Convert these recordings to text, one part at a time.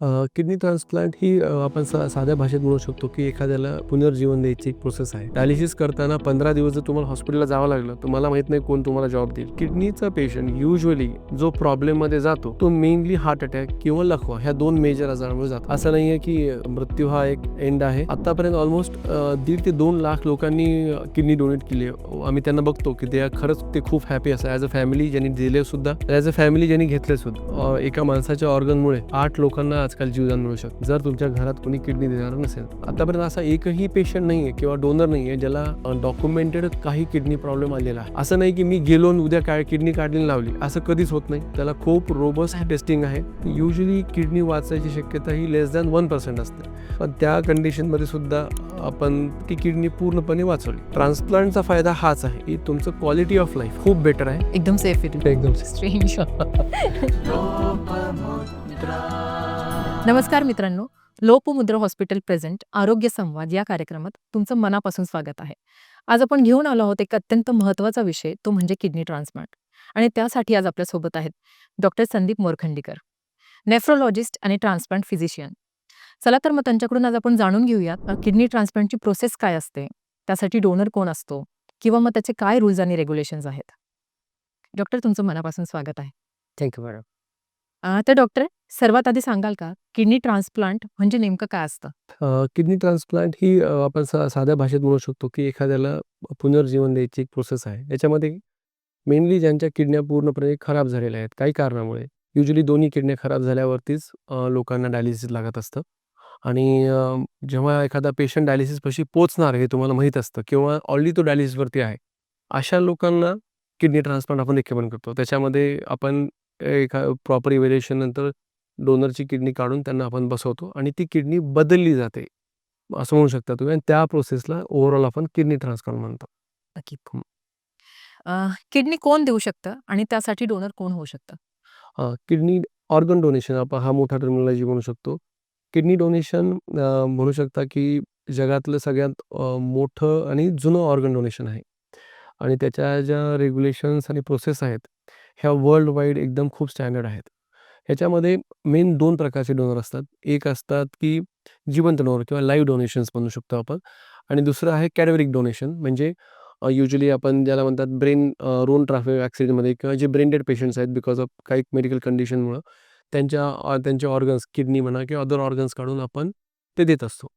Kidney transplant ही आपण सा साध्या भाषेत म्हणू शकतो की एखाद्याला पुनर्जीवन द्यायची एक प्रोसेस आहे. डायलिसिस करताना पंधरा दिवस जर तुम्हाला हॉस्पिटलला जावं लागलं तर मला माहीत नाही कोण तुम्हाला जॉब देईल. किडनीचा पेशंट युजली जो प्रॉब्लेममध्ये जातो तो मेनली हार्ट अटॅक किंवा लखवा ह्या दोन मेजर आजारांमुळे जातो. असं नाही आहे की मृत्यू हा एक एंड आहे. आतापर्यंत ऑलमोस्ट दीड ते दोन लाख लोकांनी किडनी डोनेट केली आहे. आम्ही त्यांना बघतो की ते खरंच ते खूप हॅपी असतात. ॲज अ फॅमिली ज्यांनी दिले सुद्धा ॲज अ फॅमिली ज्यांनी घेतले सुद्धा एका माणसाच्या ऑर्गनमुळे आठ लोकांना आजकाल जीवदान मिळू शकतं. जर तुमच्या घरात कोणी किडनी देणार नसेल आतापर्यंत असा एकही पेशंट नाही आहे किंवा डोनर नाही आहे ज्याला डॉक्युमेंटेड काही किडनी प्रॉब्लेम आलेला आहे. असं नाही की मी गेलो उद्या काय किडनी काढली लावली. असं कधीच होत नाही. त्याला खूप रोबस्ट टेस्टिंग आहे. युजली किडनी वाचायची शक्यता ही लेस दॅन वन पर्सेंट असते. पण त्या कंडिशनमध्ये सुद्धा आपण ती किडनी पूर्णपणे वाचवली. ट्रान्सप्लांटचा फायदा हाच आहे की तुमचं क्वालिटी ऑफ लाईफ खूप बेटर आहे. एकदम सेफ आहे. एकदम स्ट्रेंज नमस्कार मित्रांनो लोपमुद्रा हॉस्पिटल प्रेझेंट आरोग्य संवाद या कार्यक्रमात तुमचं मनापासून स्वागत आहे. आज आपण घेऊन आलो आहोत एक अत्यंत महत्त्वाचा विषय तो म्हणजे किडनी ट्रान्सप्लांट. आणि त्यासाठी आज आपल्यासोबत आहेत डॉक्टर संदीप मोरखंडीकर नेफ्रोलॉजिस्ट आणि ट्रान्सप्लांट फिजिशियन. चला तर मग त्यांच्याकडून आज आपण जाणून घेऊयात किडनी ट्रान्सप्लांटची प्रोसेस काय असते त्यासाठी डोनर कोण असतो किंवा मग त्याचे काय रूल्स आणि रेग्युलेशन्स आहेत. डॉक्टर तुमचं मनापासून स्वागत आहे. Thank you madam. तर डॉक्टर सर्वात आधी सांगाल का? किडनी ट्रान्सप्लांट म्हणजे नेमकं काय असतं? किडनी ट्रान्सप्लांट ही अ, आपण सा साध्या भाषेत म्हणू शकतो की एखाद्याला पुनर्जीवन द्यायची एक प्रोसेस आहे. याच्यामध्ये मेनली ज्यांच्या किडन्या पूर्णपणे खराब झालेल्या आहेत काही कारणामुळे. युजली दोन्ही किडन्या खराब झाल्यावरतीच अ, लोकांना डायलिसिस लागत असतं. आणि अ, जेव्हा एखादा पेशंट डायलिसिसपाशी पोचणार हे तुम्हाला माहीत असतं किंवा ऑलरेडी तो डायलिसिसवरती आहे अशा लोकांना किडनी ट्रान्सप्लांट आपण रेकमेंड करतो. त्याच्यामध्ये आपण एका प्रॉपर इव्हॅल्युएशन नंतर डोनरची किडनी काढून त्यांना आपण बसवतो आणि ती किडनी बदलली जाते. असं म्हणू शकता तुम्ही आणि त्या प्रोसेसला ओव्हरऑल आपण किडनी ट्रान्सप्लांट म्हणतो. नक्की. हं. किडनी कोण देऊ शकतं आणि त्यासाठी डोनर कोण होऊ शकतं? किडनी ऑर्गन डोनेशन आपण हा मोठा टर्मिनॉलॉजी म्हणू शकतो. किडनी डोनेशन म्हणू शकता की जगातलं सगळ्यात अ, मोठं आणि जुनं ऑर्गन डोनेशन आहे. आणि त्याच्या ज्या रेग्युलेशन्स आणि प्रोसेस आहेत ह्या वर्ल्ड वाईड एकदम खूप स्टँडर्ड आहेत. ह्याच्यामध्ये मेन दोन प्रकारचे डोनर असतात. एक असतात की जिवंत डोनर किंवा लाईव्ह डोनेशन्स म्हणू शकतो आपण आणि दुसरं आहे कॅडवेरिक डोनेशन. म्हणजे युजली आपण ज्याला म्हणतात ब्रेन रोन ट्राफिक ॲक्सिडेंटमध्ये किंवा जे ब्रेन डेड पेशंट्स आहेत बिकॉज ऑफ काही मेडिकल कंडिशनमुळं त्यांच्या त्यांचे ऑर्गन्स किडनी म्हणा किंवा अदर ऑर्गन्स काढून आपण ते देत असतो.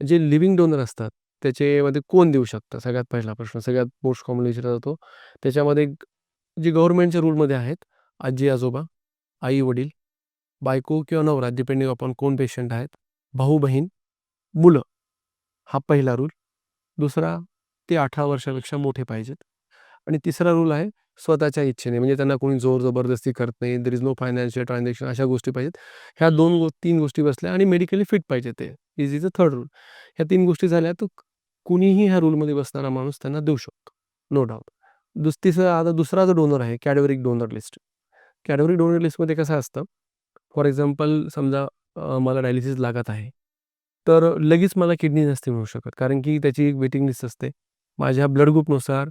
जे लिव्हिंग डोनर असतात त्याच्यामध्ये कोण देऊ शकतं? सगळ्यात पहिला प्रश्न सगळ्यात मोस्ट कॉमन विचारला जातो. त्याच्यामध्ये जे गव्हर्नमेंटच्या रूलमध्ये आहेत आजी आजोबा आई वडील बायको किंवा नवरा डिपेंडिंग अपॉन कोण पेशंट आहेत भाऊ बहीण मुलं हा पहिला रूल दुसरा ते अठरा वर्षापेक्षा मोठे पाहिजेत. आणि तिसरा रूल आहे स्वतःच्या इच्छेने म्हणजे त्यांना कोणी जोर जबरदस्ती करत नाही there is no financial transaction अशा गोष्टी पाहिजेत. ह्या दोन गो तीन गोष्टी बसल्या आणि मेडिकली फिट पाहिजे ते. Is is a third rule ह्या तीन गोष्टी झाल्या तर कुणीही ह्या रूलमध्ये बसणारा माणूस त्यांना देऊ शकतो. नो डाऊट दुस तिसरा आता दुसरा जो डोनर आहे cadaveric donor list cadaveric donor लिस्टमध्ये कसं असतं? फॉर एक्झाम्पल समजा मला डायलिसिस लागत आहे तर लगेच मला किडनी नसते मिळू शकत कारण की त्याची एक वेटिंग लिस्ट असते. माझ्या ब्लड ग्रुपनुसार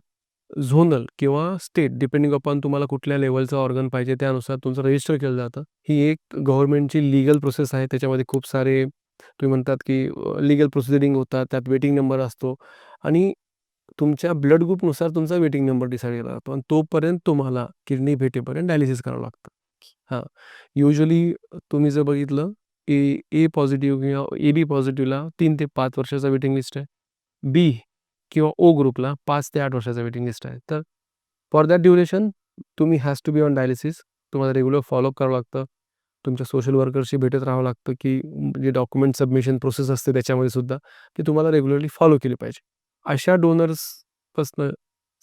झोनल किंवा स्टेट डिपेंडिंग अपॉन तुम्हाला कुठल्या लेवलचं ऑर्गन पाहिजे त्यानुसार तुमचं रजिस्टर केलं जातं. ही एक गव्हर्नमेंटची लिगल प्रोसेस आहे त्याच्यामध्ये खूप सारे तुम्ही म्हणतात की लिगल प्रोसिजरिंग होतात त्यात वेटिंग नंबर असतो. आणि तुमच्या ब्लड ग्रुपनुसार तुमचा वेटिंग नंबर डिसाईड केला जातो आणि तोपर्यंत तुम्हाला किडनी भेटेपर्यंत डायलिसिस करावं लागतं. हां युजली तुम्ही जर बघितलं ए ए पॉझिटिव्ह किंवा ए बी पॉझिटिव्हला तीन ते पाच वर्षाचा वेटिंग लिस्ट आहे. बी किंवा ओ ग्रुपला पाच ते आठ वर्षाचा वेटिंग लिस्ट आहे. तर फॉर दॅट ड्युरेशन तुम्ही has to be on dialysis तुम्हाला रेग्युलर फॉलोअप करावं लागतं. तुमच्या सोशल वर्करशी भेटत राहावं लागतं की जे डॉक्युमेंट सबमिशन प्रोसेस असते त्याच्यामध्ये सुद्धा ती तुम्हाला रेग्युलरली फॉलो केली पाहिजे. अशा डोनर्सपासनं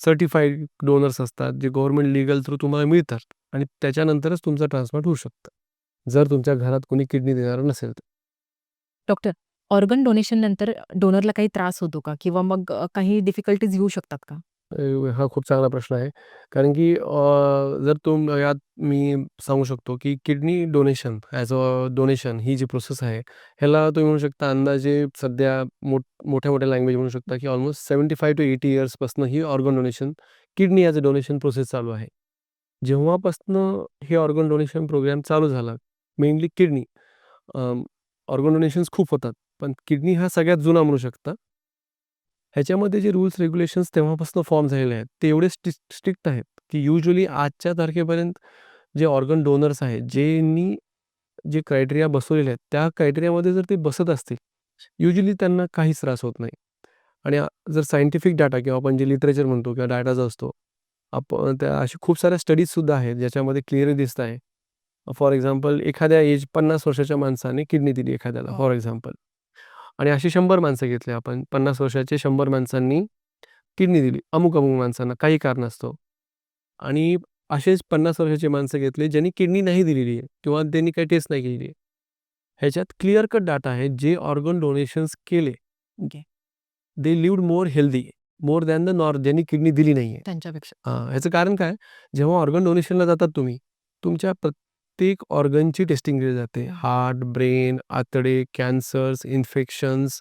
सर्टिफाईड डोनर्स असतात जे गव्हर्नमेंट लिगल थ्रू तुम्हाला मिळतात आणि त्याच्यानंतरच तुमचं ट्रान्सप्लांट होऊ शकतं. जर तुमच्या घरात कोणी किडनी देणार नसेल तर. डॉक्टर ऑर्गन डोनेशन नंतर डोनरला काही त्रास होतो का? किंवा मग काही डिफिकल्टीज येऊ शकतात का? अ, हा खूप चांगला प्रश्न आहे कारण की अ, जर तुम यात मी सांगू शकतो की kidney donation as a donation ही जी प्रोसेस आहे ह्याला तुम्ही म्हणू शकता अंदाजे सध्या मोठ मोठ्या मोठ्या लँग्वेज म्हणू शकता की almost seventy five to eighty इयर्सपासून he organ donation kidney as a donation process चालू आहे जेव्हापासनं हे ऑर्गन डोनेशन प्रोग्राम चालू झाला मेनली किडनी ऑर्गन डोनेशन्स खूप होतात. पण किडनी हा सगळ्यात जुना म्हणू शकता. ह्याच्यामध्ये जे रूल्स रेग्युलेशन्स तेव्हापासून फॉर्म झालेले आहेत, ते एवढे स्ट्रिक स्ट्रिक्ट आहेत, की युजुअली आजच्या तारखेपर्यंत जे ऑर्गन डोनर्स आहेत, ज्यांनी जे क्रायटेरिया बसवलेले आहेत, त्या क्रायटेरियामध्ये जर ते बसत असतील, युजुअली त्यांना काहीच त्रास होत नाही. आणि जर सायंटिफिक डाटा किंवा आपण जे लिटरेचर म्हणतो किंवा डाटा जो असतो, आपण त्या अशा खूप साऱ्या स्टडीजसुद्धा आहेत, ज्याच्यामध्ये क्लिअरली दिसत आहे. फॉर एक्झाम्पल एखाद्या एज 50 वर्षाच्या माणसाने किडनी दिली एखाद्याला हो. For example. आणि अशी 100 माणसं घेतली आपण. 50 वर्षाचे 100 माणसांनी किडनी दिली. अमुक-अमुक माणसांना काही कारणास्तव. आणि असेच 50 वर्षाची माणसं घेतली, ज्यांनी किडनी नाही दिलेली आहे किंवा त्यांनी काही टेस्ट नाही केलेली आहे. ह्याच्यात क्लिअर कट डाटा आहे, जे ऑर्गन डोनेशन्स केले, okay. They lived more healthy, more than the nor ज्यांनी किडनी दिली नाहीये. त्यांच्यापेक्षा. हां, ह्याचं कारण काय? जेव्हा ऑर्गन डोनेशनला जातात तुम्ही, तुमच्या प्रत्येक ऑर्गनची टेस्टिंग केली जाते. हार्ट, ब्रेन, आतडे, कॅन्सर्स, इन्फेक्शन्स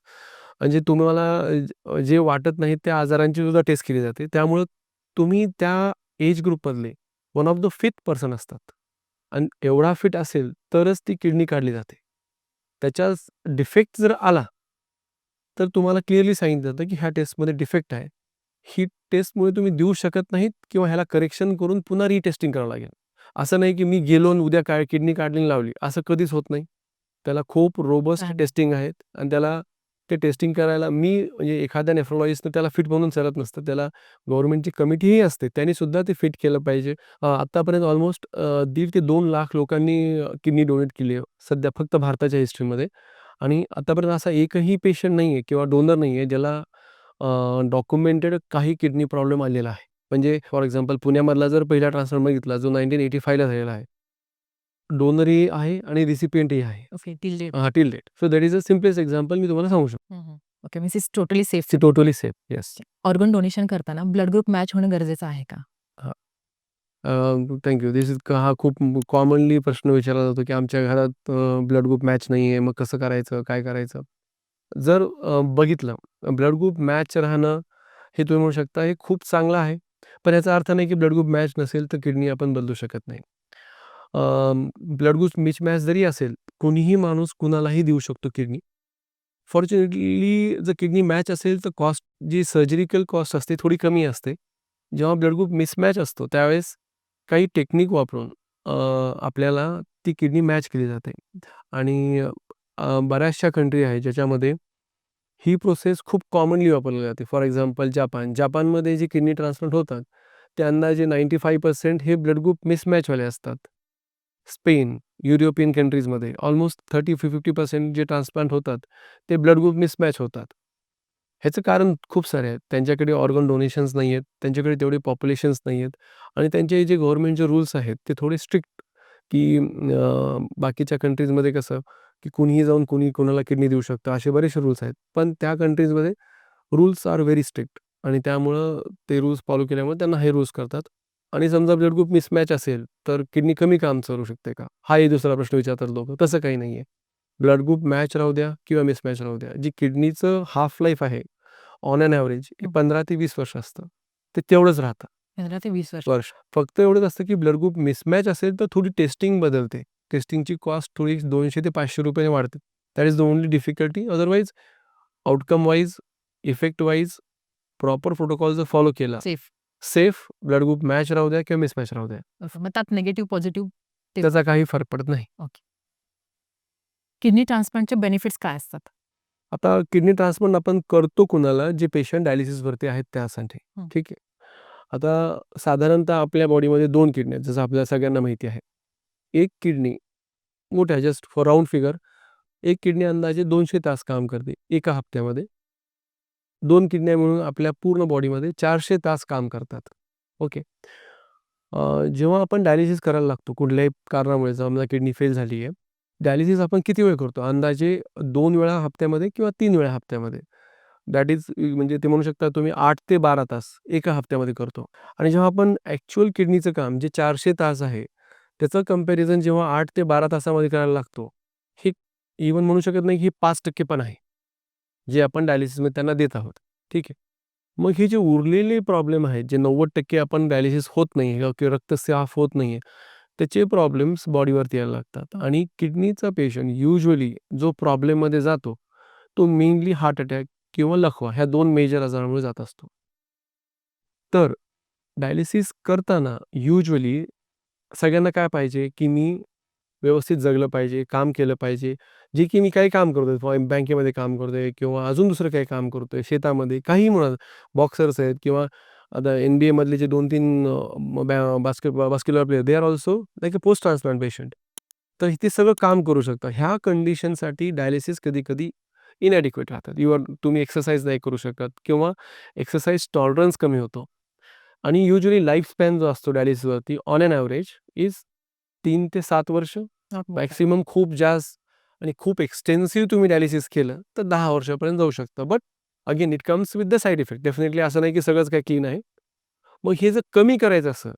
म्हणजे तुम्हाला जे वाटत नाही त्या आजारांची सुद्धा टेस्ट केली जाते. त्यामुळं तुम्ही त्या age ग्रुपमधले one of the fit person असतात. आणि एवढा फिट असेल, तरच ती किडनी काढली जाते. त्याच्यात डिफेक्ट जर आला, तर तुम्हाला क्लिअरली सांगितलं जातं, की ह्या टेस्टमध्ये डिफेक्ट आहे. ही टेस्टमुळे तुम्ही देऊ शकत नाहीत किंवा ह्याला करेक्शन करून पुन्हा रिटेस्टिंग करावं लागेल. असं नाही, की मी गेलो आणि उद्या काय किडनी काढली लावली. असं कधीच होत नाही. त्याला खूप रोबस्ट. टेस्टिंग आहेत आणि त्याला ते टेस्टिंग करायला मी म्हणजे एखाद्या नेफ्रोलॉजिस्टने त्याला फिट म्हणून चालत नसतं. त्याला गव्हर्नमेंटची कमिटीही असते. त्यांनी सुद्धा ते फिट केलं पाहिजे. आत्तापर्यंत ऑलमोस्ट 1.5 ते 2 लाख लोकांनी किडनी डोनेट केली आहे. सध्या फक्त भारताच्या हिस्ट्रीमध्ये. आणि आतापर्यंत असा एकही पेशंट नाहीये किंवा डोनर नाहीये, ज्याला अ, डॉक्युमेंटेड काही किडनी प्रॉब्लेम आलेला आहे. म्हणजे फॉर एक्झाम्पल पुण्यामधला जर पहिला ट्रान्सप्लांट बघितला, जो 1985 ला झालेला आहे. डोनरही आहे आणि रिसिपिएंटही आहे. ओके. Till date. हां, till date. So that is the simplest example मी तुम्हाला सांगू शकतो. हं, हं. Okay. Means it's totally safe. It's totally safe. Yes. Organ donation करताना ब्लड ग्रुप मॅच होणं गरजेचं आहे का? हां. Uh, thank you. This is हा खूप कॉमनली प्रश्न विचारला जातो, की आमच्या घरात अ, ब्लड ग्रुप मॅच नाहीये, मग कसं करायचं? काय करायचं? जर अ, बघितलं ब्लड ग्रुप मॅच राहणं, हे तुम्ही म्हणू शकता हे खूप चांगलं आहे. पण याचा अर्थ नाही, की ब्लड ग्रुप मॅच नसेल, तर किडनी आपण बदलू शकत नाही. ब्लड ग्रुप मिसमॅच जरी असेल, कोणीही माणूस कुणालाही देऊ शकतो किडनी. फॉर्च्युनेटली जर किडनी मॅच असेल, तर कॉस्ट जी सर्जरिकल कॉस्ट असते, थोडी कमी असते. जेव्हा ब्लड ग्रुप मिसमॅच असतो, त्यावेळेस काही टेक्निक वापरून आपल्याला ती किडनी मॅच केली जाते. आणि बऱ्याचशा कंट्री आहे ज्याच्यामध्ये ही प्रोसेस खूप कॉमनली वापरली जाते. For example Japan. जापानमध्ये जे किडनी ट्रान्सप्लांट होतात, ते अंदाजे 95% हे ब्लड ग्रुप मिसमॅचवाले असतात. स्पेन, युरोपियन कंट्रीजमध्ये ऑलमोस्ट 30-50% जे ट्रान्सप्लांट होतात, ते ब्लड ग्रुप मिसमॅच होतात. ह्याचं कारण खूप सारे आहेत. त्यांच्याकडे ऑर्गन डोनेशन्स नाही आहेत त्यांच्याकडे तेवढे पॉप्युलेशन्स नाही आहेत आणि त्यांचे जे गव्हर्नमेंटचे रूल्स आहेत, ते थोडे स्ट्रिक्ट, की बाकीच्या कंट्रीजमध्ये कसं, की कुणीही जाऊन कुणी कोणाला किडनी देऊ शकतं, असे बरेचसे रूल्स आहेत. पण त्या कंट्रीजमध्ये रूल्स आर व्हेरी स्ट्रिक्ट आणि त्यामुळं ते रूल्स फॉलो केल्यामुळे त्यांना हे रूल्स करतात. आणि समजा ब्लड ग्रुप मिसमॅच असेल, तर किडनी कमी काम करू शकते का? हाही दुसरा प्रश्न विचारतात लोकं. तसं काही नाहीये. ब्लड ग्रुप मॅच राहू द्या किंवा मिसमॅच राहू द्या, जी किडनीचं हाल्फ लाईफ आहे, ऑन एन एव्हरेज हे हं. 15 ते 20 वर्ष असतं. ते तेवढंच राहतं. 15 ते 20 वर्ष. वर्ष. फक्त एवढंच असतं, की ब्लड ग्रुप मिसमॅच असेल, तर थोडी टेस्टिंग बदलते. टेस्टिंगची कॉस्ट थोडी 200 ते 500 रुपये वाढते. That is the only difficulty. Otherwise outcome wise, effect wise proper protocol जर फॉलो केला, safe. Safe blood group match राहू द्या किंवा मिसमॅच राहू द्या. मग त्यात निगेटिव्ह, पॉझिटिव्ह त्याचा काही फरक पडत नाही. ओके. किडनी ट्रान्सप्लांटचे बेनिफिट्स काय असतात? आता किडनी ट्रान्सप्लांट आपण करतो कुणाला, जे पेशंट डायलिसिसवरती आहेत त्यासाठी. ठीक आहे. आता साधारणतः आपल्या बॉडीमध्ये 2 किडनी आहेत, जसं आपल्याला सगळ्यांना माहिती आहे. एक किडनी मोठ्या जस्ट फॉर राऊंड फिगर, एक किडनी अंदाजे दोनशे तास काम करते एका हप्त्यामध्ये. दोन किडन्या मिळून आपल्या पूर्ण बॉडीमध्ये चारशे तास काम करतात. ओके. जेव्हा आपण डायलिसिस करायला लागतो कुठल्याही कारणामुळे, समजा किडनी फेल झाली आहे, डायलिसिस आपण किती वेळ करतो? अंदाजे दोन वेळा हप्त्यामध्ये किंवा तीन वेळा हप्त्यामध्ये. दॅट इज म्हणजे ते म्हणू शकता तुम्ही आठ ते 12 तास एका हप्त्यामध्ये करतो. आणि जेव्हा आपण ॲक्च्युअल किडनीचं काम जे चारशे तास आहे, त्याचं कंपॅरिझन जेव्हा आठ ते 12 तासामध्ये करायला लागतो, हे इव्हन म्हणू शकत नाही, की पाच टक्के पण आहे. जे आपण डायलिसिसमध्ये त्यांना देत आहोत. ठीक आहे. मग हे जे उरलेले प्रॉब्लेम आहेत, जे 90% आपण डायलिसिस होत नाहीये किंवा रक्त साफ होत नाहीये, त्याचे प्रॉब्लेम्स बॉडीवरती यायला लागतात आणि किडनीचा पेशंट युजली जो प्रॉब्लेममध्ये जातो, तो मेनली हार्ट अटॅक किंवा लखवा ह्या दोन मेजर आजारामुळे जात असतो. तर डायलिसिस करताना युजली सगळ्यांना काय पाहिजे, की मी व्यवस्थित जगलं पाहिजे, काम केलं पाहिजे. जे की मी काही काम करतोय, बँकेमध्ये काम करतोय किंवा अजून दुसरं काही काम करतोय, शेतामध्ये काहीही म्हणा, बॉक्सर्स आहेत किंवा आता एन-बी-एमधले जे 2-3 अ, बॅ basketball basketball player they are also like a post transplant patient. तर ते सगळं काम करू शकतात. ह्या कंडिशनसाठी डायलिसिस कधी-कधी इनॲडिक्वेट राहतात. यू तुम्ही एक्सरसाइज नाही करू शकत किंवा एक्सरसाइज टॉलरन्स कमी होतो आणि युजुअली लाईफ स्पॅन जो असतो डायलिसिसवरती ऑन एन एव्हरेज इज 3 ते 7 वर्ष. मॅक्सिमम खूप जास्त आणि खूप एक्सटेन्सिव्ह तुम्ही डायलिसिस केलं, तर 10 वर्षापर्यंत जाऊ शकतं. But again it comes with the side effect. Definitely असं नाही की सगळंच काही क्लीन आहे. मग हे जर कमी करायचं असेल,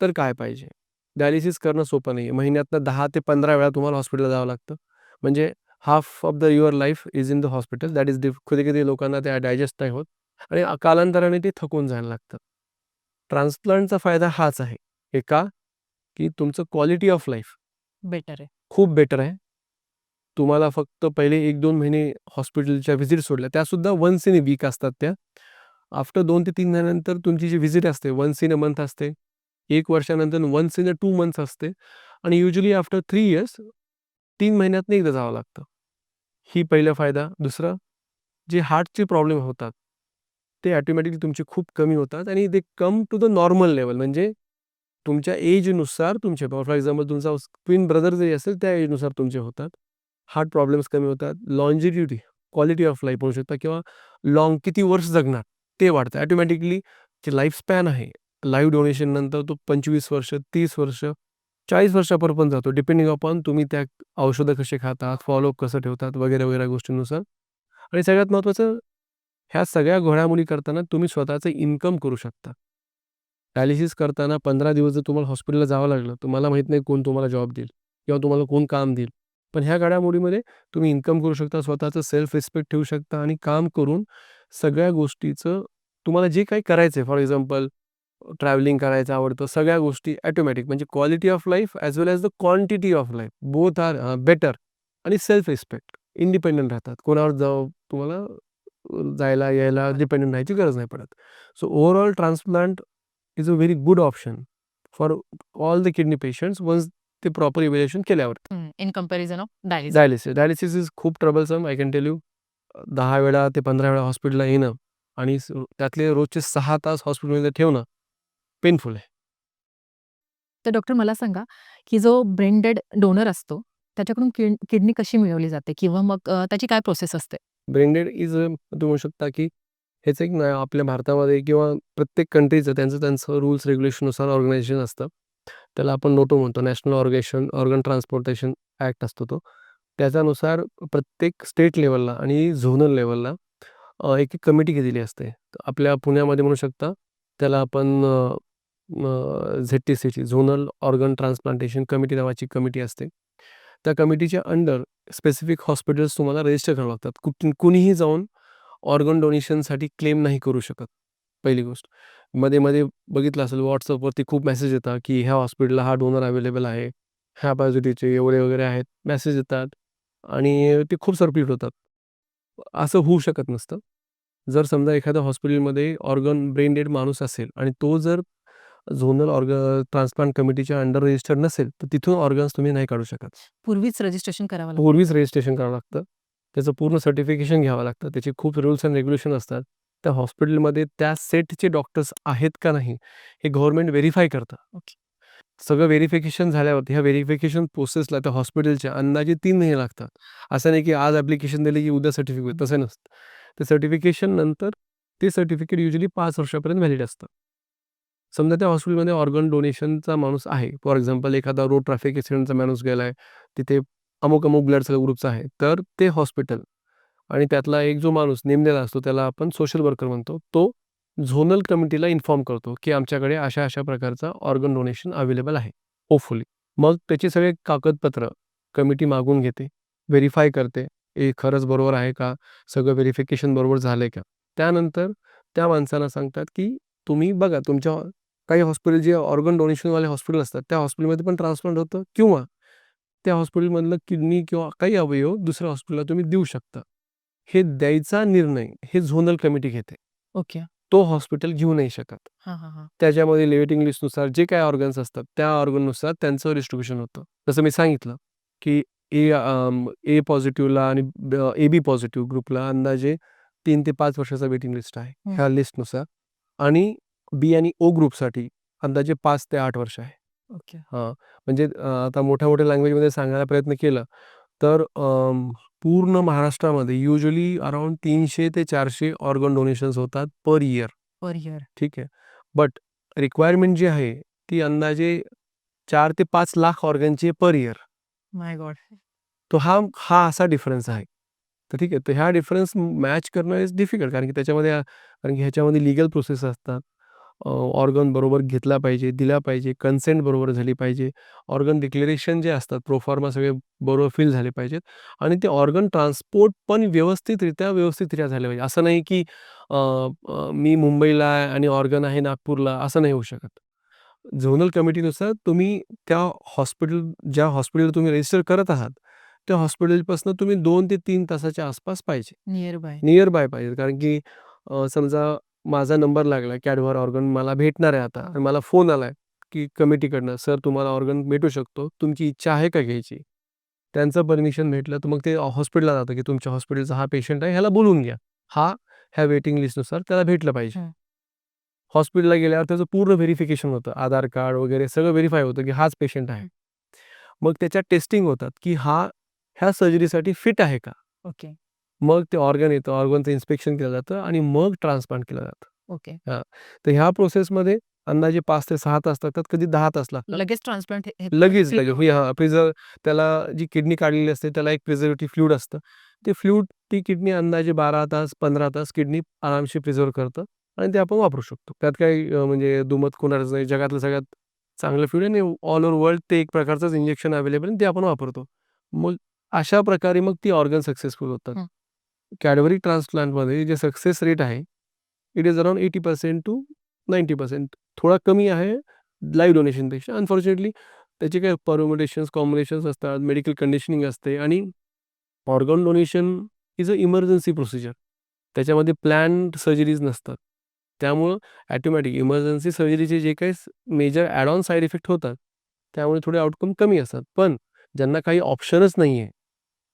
तर काय पाहिजे? डायलिसिस करणं सोपं नाहीये. महिन्यातनं 10 ते 15 वेळा तुम्हाला हॉस्पिटलला जावं लागतं. म्हणजे half of the your life is in the hospital. That is डिफ कधी-कधी लोकांना ते डायजेस्ट नाही होत आणि कालांतराने ते थकून जायला लागतं. ट्रान्सप्लांटचा फायदा हाच आहे. हे का? की तुमचं क्वालिटी ऑफ लाईफ बेटर आहे. खूप बेटर आहे. तुम्हाला फक्त पहिले 1-2 महिने हॉस्पिटलच्या व्हिजिट सोडल्या, त्यासुद्धा वन्स इन अ वीक असतात त्या. आफ्टर 2 ते 3 महिन्यानंतर तुमची जी व्हिजिट असते, वन्स इन अ मंथ असते. 1 वर्षानंतर वन्स इन अ 2 मंथ्स असते आणि युजुअली आफ्टर 3 इयर्स 3 महिन्यातनं एकदा जावं लागतं. ही पहिला फायदा. दुसरं, जे हार्टचे प्रॉब्लेम होतात, ते ॲटोमॅटिकली तुमचे खूप कमी होतात आणि they come to the normal level म्हणजे तुमच्या एजनुसार तुमचे फॉर एक्झाम्पल तुमचा ट्विन ब्रदर जरी असेल, त्या एजनुसार तुमचे होतात. हार्ट प्रॉब्लेम्स कमी होतात. लॉन्जिट्युटी क्वालिटी ऑफ लाईफ म्हणू शकता किंवा लाँग किती वर्ष जगणार, ते वाढतं. ॲटोमॅटिकली जे लाईफ स्पॅन आहे, लाईव्ह डोनेशन नंतर तो 25 वर्ष, तीस वर्ष, चाळीस वर्षापर पण जातो. डिपेंडिंग अपॉन तुम्ही त्या औषधं कसे खातात, फॉलोअप कसं ठेवतात वगैरे-वगैरे गोष्टींनुसार. आणि सगळ्यात महत्त्वाचं, ह्या सगळ्या घडामोडी करताना तुम्ही स्वतःचं इन्कम करू शकता. डायलिसिस करताना 15 दिवस जर तुम्हाला हॉस्पिटलला जावं लागलं, तर मला माहीत नाही कोण तुम्हाला जॉब देईल किंवा तुम्हाला कोण काम देईल. पण ह्या घडामोडीमध्ये तुम्ही इन्कम करू शकता, स्वतःचं सेल्फ रिस्पेक्ट ठेवू शकता आणि काम करून सगळ्या गोष्टीचं तुम्हाला जे काही करायचं आहे फॉर एक्झाम्पल ट्रॅव्हलिंग करायचं आवडतं, सगळ्या गोष्टी ॲटोमॅटिक म्हणजे quality of life as well as the quantity of life both are better आणि सेल्फ रिस्पेक्ट. इंडिपेंडंट राहतात. कोणावर जाऊ तुम्हाला जायला, यायला डिपेंडंट राहायची गरज नाही पडत. So overall transplant is a very good option for all the kidney patients once ते प्रॉपर इव्हॅल्युएशन केल्यावर. In comparison of dialysis. Dialysis. Dialysis is खूप troublesome I can tell you. 10 वेळा ते 15 वेळा हॉस्पिटलला येणं आणि त्यातले रोजचे 6 तास हॉस्पिटलमध्ये ठेवणं पेनफुल आहे. तर डॉक्टर मला सांगा, की जो ब्रेन डेड डोनर असतो, त्याच्याकडून किड किडनी कशी मिळवली जाते किंवा मग त्याची काय प्रोसेस असते? ब्रेन डेड इज तुम्ही म्हणू शकता, की हेच एक ना आपल्या भारतामध्ये किंवा प्रत्येक कंट्रीचं त्यांचं त्यांचं रूल्स रेग्युलेशननुसार ऑर्गनायझेशन असतं. त्याला आपण नोटो म्हणतो, national organisation organ transportation act असतो तो. त्याच्यानुसार प्रत्येक स्टेट लेवलला आणि झोनल लेवलला एक-एक कमिटी केलेली असते. आपल्या पुण्यामध्ये म्हणू शकता, त्याला आपण झेड-टी-सीची झोनल ऑर्गन ट्रान्सप्लांटेशन कमिटी नावाची कमिटी असते. त्या कमिटीच्या अंडर स्पेसिफिक हॉस्पिटल्स तुम्हाला रजिस्टर करावं लागतात. कु कुणीही जाऊन ऑर्गन डोनेशनसाठी क्लेम नाही करू शकत, पहिली गोष्ट. मध्ये-मध्ये बघितलं असेल व्हॉट्सअपवरती खूप मेसेज येतात, की ह्या हॉस्पिटलला हा डोनर अवेलेबल आहे. ह्या बायोसिटीचे एवढे वगैरे आहेत. मेसेज येतात आणि ते खूप सरप्लीट होतात. असं होऊ शकत नसतं. जर समजा एखाद्या हॉस्पिटलमध्ये ऑर्गन ब्रेन डेड माणूस असेल आणि तो जर झोनल ऑर्ग ट्रान्सप्लांट कमिटीच्या अंडर रजिस्टर्ड नसेल, तर तिथून ऑर्गन्स तुम्ही नाही काढू शकत. पूर्वीच रजिस्ट्रेशन करावं लागतं. पूर्वीच रजिस्ट्रेशन करावं लागतं. त्याचं पूर्ण सर्टिफिकेशन घ्यावं लागतं. त्याचे खूप रूल्स एंड रेग्युलेशन असतात. त्या हॉस्पिटलमध्ये त्या सेटचे डॉक्टर्स आहेत का नाही, हे गव्हर्नमेंट व्हेरिफाय करतं. ओके. सगळं व्हेरिफिकेशन झाल्यावरती ह्या व्हेरिफिकेशन प्रोसेसला त्या हॉस्पिटलच्या अंदाजे 3 महिने लागतात. असं नाही की आज ॲप्लिकेशन दिली की उद्या सर्टिफिकेट तसं नसतं. ते सर्टिफिकेशन नंतर ते सर्टिफिकेट युजुअली 5 वर्षापर्यंत व्हॅलिड असतं. समजा त्या हॉस्पिटलमध्ये ऑर्गन डोनेशनचा माणूस आहे. फॉर एक्झाम्पल एखादा रोड ट्रॅफिक ॲक्सिडेंटचा माणूस गेलाय, तिथे अमुक-अमुक ब्लड ग्रुपचा आहे. तर ते हॉस्पिटल आणि त्यातला एक जो माणूस नेमलेला असतो, त्याला आपण सोशल वर्कर म्हणतो. तो झोनल कमिटीला इन्फॉर्म करतो, की आमच्याकडे अशा-अशा प्रकारचा ऑर्गन डोनेशन अवेलेबल आहे, होपफुली. मग त्याचे सगळे कागदपत्र कमिटी मागून घेते, व्हेरिफाय करते. हे खरंच बरोबर आहे का? सगळं व्हेरिफिकेशन बरोबर झालंय का? त्यानंतर त्या माणसाला सांगतात, की तुम्ही बघा तुमच्या काही हॉस्पिटल जे ऑर्गन डोनेशनवाले हॉस्पिटल असतात त्या हॉस्पिटलमध्ये पण ट्रान्सप्लांट होतं किंवा त्या हॉस्पिटलमधलं किडनी किंवा काही अवयव दुसऱ्या हॉस्पिटलला तुम्ही देऊ शकता. हे द्यायचा निर्णय हे झोनल कमिटी घेते. ओके. तो हॉस्पिटल घेऊ नाही शकत. त्याच्यामध्ये वेटिंग लिस्टनुसार जे काही ऑर्गन्स असतात त्या ऑर्गननुसार त्यांचं डिस्ट्रीब्युशन होतं. जसं मी सांगितलं की ए ए पॉझिटिव्हला आणि ए बी पॉझिटिव्ह ग्रुपला अंदाजे तीन ते पाच वर्षाचा वेटिंग लिस्ट आहे. ह्या लिस्टनुसार आणि बी आणि ओ ग्रुपसाठी अंदाजे पाच ते आठ वर्ष आहे. ओके. हां म्हणजे अ, आता मोठ्या मोठ्या लँग्वेजमध्ये सांगायला प्रयत्न केला तर पूर्ण महाराष्ट्रामध्ये युजली अराउंड तीनशे ते चारशे ऑर्गन डोनेशन्स होतात पर इयर पर इयर ठीक आहे. बट रिक्वायरमेंट जी आहे ती अंदाजे चार ते पाच लाख ऑर्गनची पर इयर माय गॉड तो हा हा असा डिफरन्स आहे. तर ठीक आहे तर ह्या डिफरन्स मॅच करणं इज डिफिकल्ट कारण की त्याच्यामध्ये कारण की ह्याच्यामध्ये लिगल प्रोसेस असतात. ऑर्गन बरोबर घेतला पाहिजे दिला पाहिजे कन्सेंट बरोबर झाली पाहिजे. ऑर्गन डिक्लेरेशन जे असतात प्रोफॉर्मा सगळे बरोबर फिल झाले पाहिजेत. आणि ते ऑर्गन ट्रान्सपोर्ट पण व्यवस्थितरित्या व्यवस्थितरित्या झाले पाहिजे. असं नाही की अ, अ, मी मुंबईला आहे आणि ऑर्गन आहे नागपूरला असं नाही होऊ शकत. झोनल कमिटीनुसार तुम्ही त्या हॉस्पिटल ज्या हॉस्पिटल तुम्ही रजिस्टर करत आहात त्या हॉस्पिटलपासून तुम्ही दोन ते तीन तासाच्या आसपास पाहिजे. नियर बाय नियर बाय पाहिजे. कारण की अ, समजा माझा नंबर लागला कॅडव्हर ऑर्गन मला भेटणार आहे आता आणि मला फोन आलाय की कमिटीकडनं सर तुम्हाला ऑर्गन भेटू शकतो. तुमची इच्छा आहे का घ्यायची? त्यांचं परमिशन भेटलं तर मग ते हॉस्पिटलला जातं की तुमच्या हॉस्पिटलचा हा पेशंट आहे ह्याला बोलून घ्या. हा ह्या वेटिंग लिस्टनुसार त्याला भेटलं पाहिजे. हॉस्पिटलला गेल्यावर त्याचं पूर्ण व्हेरिफिकेशन होतं. आधार कार्ड वगैरे सगळं व्हेरीफाय होतं की हाच पेशंट आहे. मग त्याच्यात टेस्टिंग होतात की हा ह्या सर्जरीसाठी फिट आहे का? ओके. मग ते ऑर्गन येतं ऑर्गनचं इन्स्पेक्शन केलं जातं आणि मग ट्रान्सप्लांट केलं जातं. ओके. तर ह्या प्रोसेसमध्ये अंदाजे पाच ते सहा तास लागतात कधी दहा तास लागतात. लगेच ट्रान्सप्लांट लगेच लगेच. हा प्रिझर्व त्याला जी किडनी काढलेली असते त्याला एक प्रिझर्वेटिव्ह फ्लूड असतं. ते फ्लूड ती किडनी अंदाजे बारा तास पंधरा तास किडनी आरामशी प्रिझर्व करतं आणि ते आपण वापरू शकतो. त्यात काही म्हणजे दुमत कोणाच नाही. जगातलं सगळ्यात चांगलं फ्लूड आणि ऑल ओव्हर वर्ल्ड ते एक प्रकारचंच इंजेक्शन अवेलेबल ते आपण वापरतो. मग अशा प्रकारे मग ती ऑर्गन सक्सेसफुल होतात. हं. कॅडबरी ट्रान्सप्लांटमध्ये जे सक्सेस रेट आहे it is around eighty percent to ninety percent थोडा कमी आहे लाईव्ह डोनेशनपेक्षा अनफॉर्च्युनेटली त्याचे काही परमिटेशन्स कॉम्बिनेशन्स असतात मेडिकल कंडिशनिंग असते आणि organ donation is a emergency procedure त्याच्यामध्ये प्लॅन सर्जरीज नसतात. त्यामुळं ॲटोमॅटिक इमर्जन्सी सर्जरीचे जे काही major add on side effect होतात त्यामुळे थोडे आउटकम कमी असतात. पण ज्यांना काही ऑप्शनच नाही आहे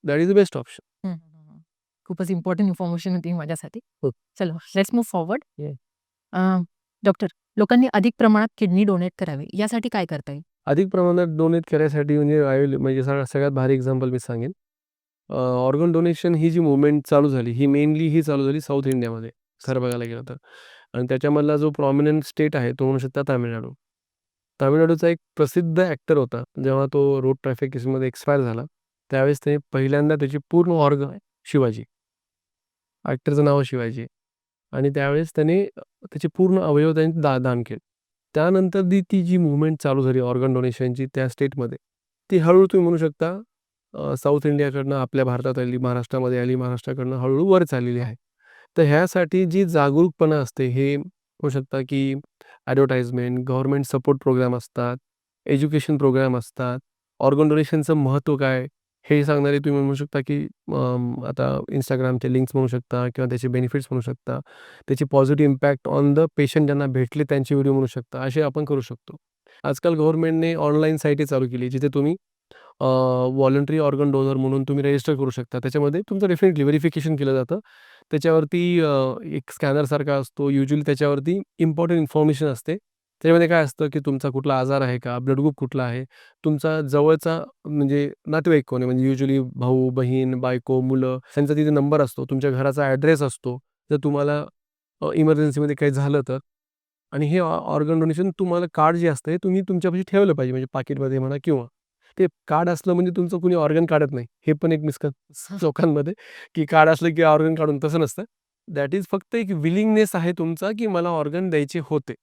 that is the best option. खूपच इम्पॉर्टंट इन्फॉर्मेशन होती माझ्यासाठी. हो. चलो let's move forward Yeah. Doctor लोकांनी अधिक प्रमाणात किडनी डोनेट करावी यासाठी काय करता येईल? अधिक प्रमाणात डोनेट करायसाठी म्हणजे आय म्हणजे सगळ्यात सगळ्यात भारी एक्झाम्पल मी सांगेन. ऑर्गन डोनेशन ही जी मुवमेंट चालू झाली ही मेनली ही चालू झाली साऊथ इंडियामध्ये खरं बघायला गेलं तर. आणि त्याच्यामधला जो प्रॉमिनंट स्टेट आहे तो म्हणू शकता तामिळनाडू. तामिळनाडूचा एक प्रसिद्ध ॲक्टर होता जेव्हा तो रोड ट्रॅफिक केसमध्ये एक्सपायर झाला. त्यावेळेस त्याने पहिल्यांदा त्याची पूर्ण ऑर्ग शिवाजी. ॲक्टरचं नाव शिवाजी आणि त्यावेळेस त्याने त्याचे पूर्ण अवयव त्यांनी दा दान केले. त्यानंतर ती ती जी मुवमेंट चालू झाली ऑर्गन डोनेशनची त्या स्टेटमध्ये ती हळूहळू तुम्ही म्हणू शकता साऊथ इंडियाकडनं आपल्या भारतात आली महाराष्ट्रामध्ये आली महाराष्ट्राकडनं हळूहळू वर चाललेली आहे. तर ह्यासाठी जी जागरूकपणा असते हे म्हणू शकता की ॲडव्हर्टाईजमेंट गव्हर्नमेंट सपोर्ट प्रोग्राम असतात एज्युकेशन प्रोग्राम असतात ऑर्गन डोनेशनचं महत्त्व काय हे सांगणारे तुम्ही म्हणू शकता की आता इंस्टाग्रामचे लिंक्स म्हणू शकता किंवा त्याचे बेनिफिट्स म्हणू शकता. त्याचे positive impact on the patient ज्यांना भेटले त्यांचे व्हिडिओ म्हणू शकता. असे आपण करू शकतो. आजकाल गव्हर्नमेंटने ऑनलाईन साईटही चालू केली जिथे तुम्ही व्हॉलंटरी ऑर्गन डोनर म्हणून तुम्ही रजिस्टर करू शकता. त्याच्यामध्ये तुमचं डेफिनेटली व्हेरिफिकेशन केलं जातं. त्याच्यावरती अ, एक स्कॅनरसारखा असतो. युजली त्याच्यावरती इम्पॉर्टंट इन्फॉर्मेशन असते. त्याच्यामध्ये काय असतं की तुमचा कुठला आजार आहे का? ब्लड ग्रुप कुठला आहे? तुमचा जवळचा म्हणजे नातेवाईक कोण आहे? म्हणजे युजली भाऊ बहीण बायको मुलं त्यांचा तिथे नंबर असतो तुमच्या घराचा ॲड्रेस असतो. जर तुम्हाला इमर्जन्सीमध्ये काही झालं तर. आणि हे ऑर्गन डोनेशन तुम्हाला कार्ड जे असतं हे तुम्ही तुमच्यापाशी ठेवलं पाहिजे. म्हणजे पाकिटमध्ये म्हणा किंवा. ते कार्ड असलं म्हणजे तुमचं कुणी ऑर्गन काढत नाही. हे पण एक मिसकन लोकांमध्ये की कार्ड असलं की ऑर्गन काढून तसं नसतं. दॅट इज फक्त एक विलिंगनेस आहे तुमचा की मला ऑर्गन द्यायचे होते.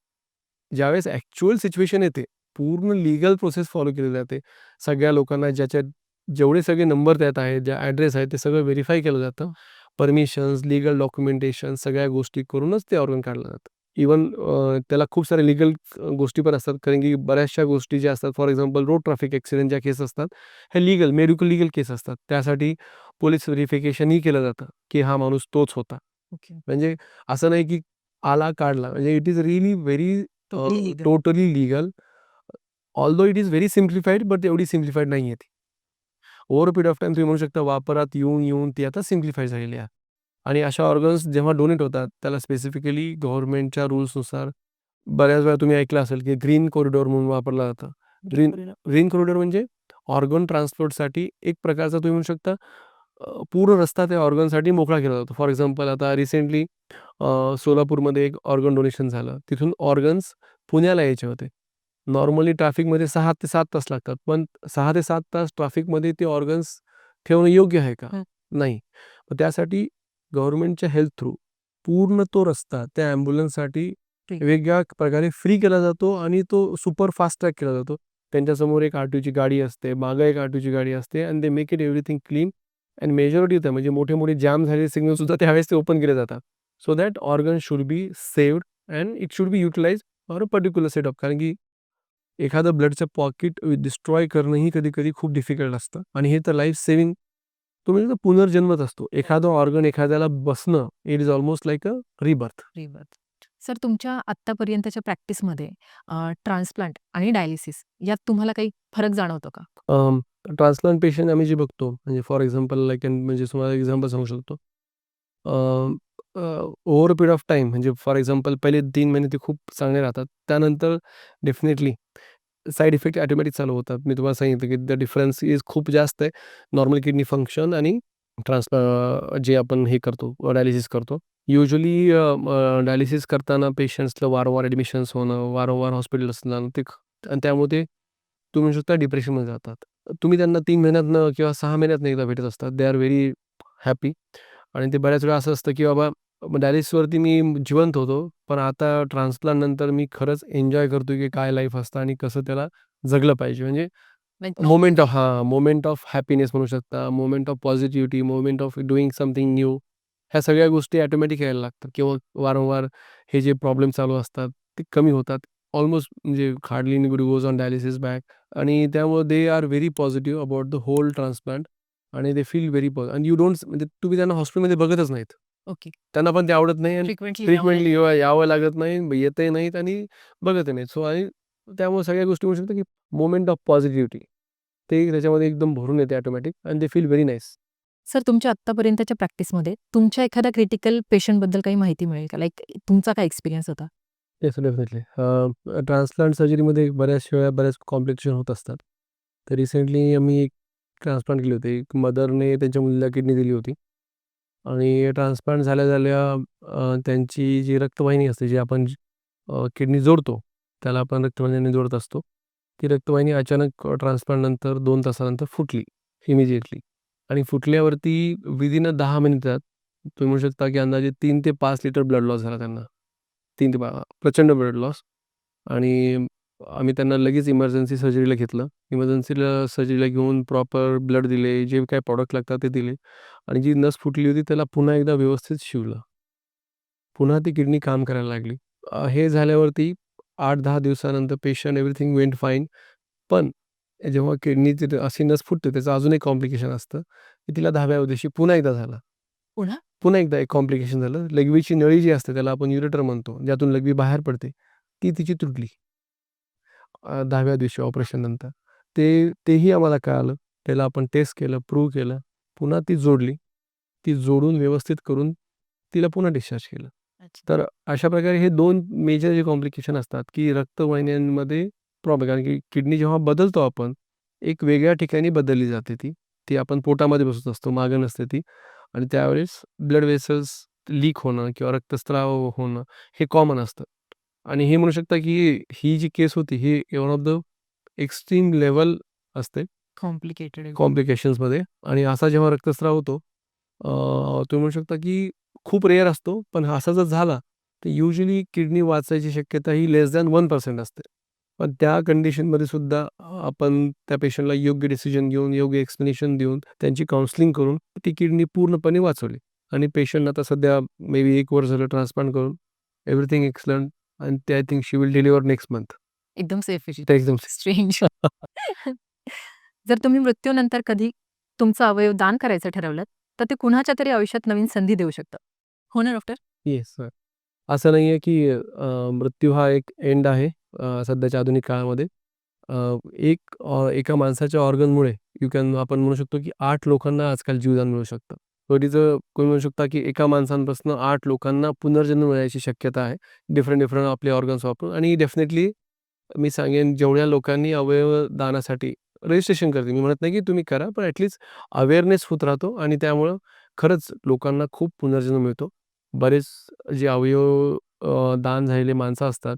ज्यावेळेस ॲक्च्युअल सिच्युएशन येते पूर्ण लिगल प्रोसेस फॉलो केली जाते. सगळ्या लोकांना ज्याच्या जेवढे सगळे नंबर त्यात आहेत ज्या ॲड्रेस आहे ते सगळं व्हेरीफाय केलं जातं. परमिशन्स लिगल डॉक्युमेंटेशन सगळ्या गोष्टी करूनच ते ऑर्गन काढलं जातं. इव्हन अ, त्याला खूप साऱ्या लीगल गोष्टी पण असतात. कारण की बऱ्याचशा गोष्टी ज्या असतात for example road traffic accident ज्या केस असतात ह्या लीगल मेडिकल लीगल केस असतात. त्यासाठी पोलीस व्हेरिफिकेशनही केलं जातं की हा माणूस तोच होता. म्हणजे असं नाही की आला काढला. म्हणजे it is really very totally legal although it is very simplified but एवढी सिम्प्लिफाईड नाही आहे ती. ओव्हर पिरियड ऑफ टाइम तुम्ही म्हणू शकता वापरात येऊन येऊन ती आता सिम्प्लिफाय झालेली आहे. आणि अशा ऑर्गन्स जेव्हा डोनेट होतात त्याला स्पेसिफिकली गव्हर्नमेंटच्या रूल्सनुसार बऱ्याच वेळा तुम्ही ऐकलं असेल की ग्रीन कॉरिडॉर म्हणून वापरला जातं. ग्रीन ग्रीन कॉरिडॉर म्हणजे ऑर्गन ट्रान्सपोर्टसाठी एक प्रकारचा तुम्ही म्हणू शकता पूर्ण रस्ता त्या ऑर्गनसाठी मोकळा केला जातो. फॉर एक्झाम्पल आता रिसेंटली सोलापूरमध्ये एक ऑर्गन डोनेशन झालं. तिथून ऑर्गन्स पुण्याला यायचे होते. नॉर्मली ट्रॅफिकमध्ये सहा ते सात तास लागतात. पण सहा ते सात तास ट्रॅफिकमध्ये ते ऑर्गन्स ठेवणं योग्य आहे का. नाही. त्यासाठी गव्हर्नमेंटच्या हेल्थ थ्रू पूर्ण तो रस्ता त्या ॲम्ब्युलन्ससाठी. वेगळ्या प्रकारे फ्री केला जातो आणि तो सुपर फास्ट ट्रॅक केला जातो. त्यांच्यासमोर एक आरटीओची गाडी असते मागं एक आरटीओची गाडी असते and they make it everything clean and majority होतं म्हणजे मोठे मोठे जाम झालेले सिग्नल सुद्धा त्यावेळेस ते ओपन केले जातात. So that organ should be saved and it should be utilize for a particular setup कारण की एखादं ब्लडचं पॉकेट डिस्ट्रॉय करणंही कधी कधी खूप डिफिकल्ट असतं. आणि हे तर लाईफ सेव्हिंग तुम्ही म्हणतो पुनर्जन्मच असतो. एखादं ऑर्गन एखाद्याला बसणं it is almost like a rebirth rebirth sir तुमच्या आत्तापर्यंतच्या प्रॅक्टिसमध्ये ट्रान्सप्लांट आणि डायलिसिस यात तुम्हाला काही फरक जाणवतो का? ट्रान्सप्लांट पेशंट आम्ही जे बघतो म्हणजे फॉर एक्झाम्पल लाईक म्हणजे तुम्हाला एक्झाम्पल सांगू शकतो. ओव्हर पिरियड ऑफ टाईम म्हणजे फॉर एक्झाम्पल पहिले तीन महिने ते खूप चांगले राहतात. त्यानंतर डेफिनेटली साईड इफेक्ट ॲटोमॅटिक चालू होतात. मी तुम्हाला सांगितलं की द डिफरन्स इज खूप जास्त आहे. नॉर्मल किडनी फंक्शन आणि ट्रान्सप्ला जे आपण हे करतो डायलिसिस करतो. युजली डायलिसिस करताना पेशंट्सला वारंवार ॲडमिशन्स होणं वारंवार हॉस्पिटल्स जाणं ते आणि त्यामुळे ते तुम्ही म्हणू शकता डिप्रेशनमध्ये जातात. तुम्ही त्यांना तीन महिन्यातनं किंवा सहा महिन्यातनं एकदा भेटत असतात दे आर व्हेरी हॅपी आणि ते बऱ्याच वेळा असं असतं की बाबा डायलिसिसवरती मी जिवंत होतो पण आता ट्रान्सप्लांट नंतर मी खरंच एन्जॉय करतो की काय लाईफ असतं आणि कसं त्याला जगलं पाहिजे. म्हणजे म्हणजे? मोमेंट ऑफ हां मोमेंट ऑफ हॅपीनेस म्हणू शकता moment of positivity moment of doing something new ह्या सगळ्या गोष्टी ॲटोमॅटिक यायला लागतात. किंवा वारंवार हे जे प्रॉब्लेम चालू असतात ते कमी होतात. ऑलमोस्ट म्हणजे hardly Nigdi goes on dialysis back आणि त्यामुळे they are very positive about the whole transplant आणि दे फील व्हेरी पॉझ आणि यू डोंट म्हणजे तुम्ही त्यांना हॉस्पिटलमध्ये बघतच नाहीत. ओके. त्यांना पण ते आवडत नाही आणि यावं लागत नाही. येतही नाहीत आणि बघतही नाहीत. सो आणि त्यामुळे सगळ्या गोष्टी म्हणू शकतो की मोमेंट ऑफ पॉझिटिव्हिटी ते त्याच्यामध्ये एकदम भरून येते ऑटोमॅटिक आणि they feel very nice sir तुमच्या आत्तापर्यंतच्या प्रॅक्टिसमध्ये तुमच्या एखाद्या क्रिटिकल पेशंटबद्दल काही माहिती मिळेल का? लाईक तुमचा काय एक्सपिरियन्स होता? येस डेफिनेटली ट्रान्सप्लांट सर्जरीमध्ये बऱ्याच वेळा बऱ्याच कॉम्प्लिकेशन होत असतात. तर रिसेंटली आम्ही एक ट्रान्सप्लांट केली होती. एक मदरने त्यांच्या मुलीला किडनी दिली होती. आणि ट्रान्सप्लांट झाल्या झाल्या अ, त्यांची जी रक्तवाहिनी असते जी आपण किडनी जोडतो त्याला आपण रक्तवाहिनी जोडत असतो. ती रक्तवाहिनी अचानक ट्रान्सप्लांटनंतर दोन तासानंतर फुटली इमिजिएटली आणि फुटल्यावरती विदिन दहा मिनिटात तुम्ही म्हणू शकता की अंदाजे तीन ते पाच लिटर ब्लड लॉस झाला त्यांना. तीन ते प्रचंड ब्लड लॉस आणि आम्ही त्यांना लगेच इमर्जन्सी सर्जरीला घेतलं. इमर्जन्सीला सर्जरीला घेऊन प्रॉपर ब्लड दिले जे काही प्रॉडक्ट लागतात ते दिले. आणि जी नस फुटली होती त्याला पुन्हा एकदा व्यवस्थित शिवलं. पुन्हा ती किडनी काम करायला लागली. हे झाल्यावरती आठ दहा दिवसानंतर पेशंट एव्हरीथिंग वेंट फाईन पण जेव्हा किडनीची अशी नस फुटते त्याचं अजून एक कॉम्प्लिकेशन असतं की तिला दहाव्या दिवशी पुन्हा एकदा झाला. पुन्हा? पुन्हा एकदा एक कॉम्प्लिकेशन झालं. लघवीची नळी जी असते त्याला आपण युरेटर म्हणतो ज्यातून लघवी बाहेर पडते ती तिची तुटली. दहाव्या दिवशी ऑपरेशन नंतर. ते तेही आम्हाला कळालं. त्याला आपण टेस्ट केलं प्रूव्ह केलं. पुन्हा ती जोडली. ती जोडून व्यवस्थित करून तिला पुन्हा डिस्चार्ज केलं. तर अशा प्रकारे हे दोन मेजर जे कॉम्प्लिकेशन असतात की रक्तवाहिन्यांमध्ये प्रॉब्लेम कारण की किडनी जेव्हा बदलतो आपण एक वेगळ्या ठिकाणी बदलली जाते ती. ती आपण पोटामध्ये बसत असतो मागं नसते ती. आणि त्यावेळेस ब्लड वेसल्स लीक होणं किंवा रक्तस्राव होणं हे कॉमन असतं. आणि हे म्हणू शकता की ही जी केस होती ही one of the extreme level असते. कॉम्प्लिकेटेड कॉम्प्लिकेशन्समध्ये आणि असा जेव्हा रक्तस्राव होतो तुम्ही म्हणू शकता की खूप रेअर असतो पण असा जर झाला तर युजली किडनी वाचायची शक्यता ही लेस दॅन वन पर्सेंट असते. पण त्या कंडिशनमध्ये सुद्धा आपण त्या पेशंटला योग्य डिसिजन घेऊन योग्य एक्सप्लेनेशन देऊन त्यांची काउन्सिलिंग करून ती किडनी पूर्णपणे वाचवली आणि पेशंट आता सध्या मे बी एक वर्ष झालं ट्रान्सप्लांट करून एव्हरीथिंग एक्सलंट आणि ते I think she will deliver next month. एकदम सेफ एकदम स्ट्रेंज. जर तुम्ही मृत्यूनंतर कधी तुमचं अवयव दान करायचं ठरवलंत, तर ते कुणाच्या तरी आयुष्यात नवीन संधी देऊ शकतं. हो ना डॉक्टर? Yes sir. असं नाहीये की अ, मृत्यू हा एक एंड आहे सध्याच्या आधुनिक काळामध्ये. एक एका माणसाच्या ऑर्गनमुळे यू कॅन आपण म्हणू शकतो की आठ लोकांना आजकाल जीवदान मिळू शकतं. सो इट कोणी म्हणू शकता की एका माणसांपासून आठ लोकांना पुनर्जन्म मिळायची शक्यता आहे. डिफरंट, डिफरंट आपले ऑर्गन्स वापरून आणि डेफिनेटली मी सांगेन जेवढ्या लोकांनी अवयव दानासाठी रजिस्ट्रेशन करते मी म्हणत नाही की तुम्ही करा, पण ॲटलिस्ट अवेअरनेस होत राहतो आणि त्यामुळं खरंच लोकांना खूप पुनर्जन्म मिळतो. बरेच जे अवयव दान झालेले माणसं असतात,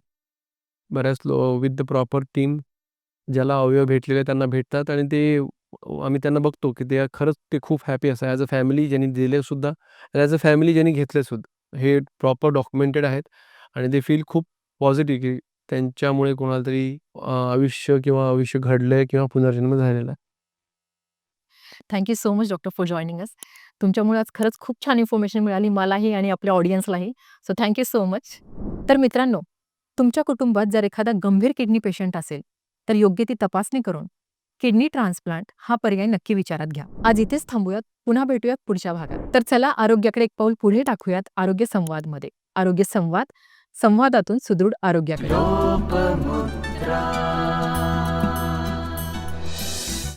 बऱ्याच लो विथ द प्रॉपर टीम ज्याला अवयव भेटलेले त्यांना भेटतात आणि ते आम्ही त्यांना बघतो की ते खरंच ते खूप हॅपी असतात. ॲज अ फॅमिली ज्यांनी दिले सुद्धा, ॲज अ फॅमिली ज्यांनी घेतले सुद्धा. हे प्रॉपर डॉक्युमेंटेड आहेत आणि ते फील खूप पॉझिटिव्ह की त्यांच्यामुळे कोणाला तरी आयुष्य किंवा आयुष्य घडलंय किंवा पुनर्जन्म झालेला आहे. So much doctor for joining us. तुमच्यामुळे आज खरंच खूप छान इन्फॉर्मेशन मिळाली मलाही आणि आपल्या ऑडियन्सलाही. So thank you so much. तर मित्रांनो, तुमच्या कुटुंबात जर एखादा गंभीर किडनी पेशंट असेल, तर योग्य ती तपासणी करून किडनी ट्रान्सप्लांट हा पर्याय नक्की विचारात घ्या. आज इथेच थांबूयात. पुन्हा भेटूयात पुढच्या भागात. तर चला आरोग्याकडे एक पाऊल पुढे टाकूयात आरोग्य संवादमध्ये. आरोग्य संवाद, संवादातून सुदृढ आरोग्याकडे.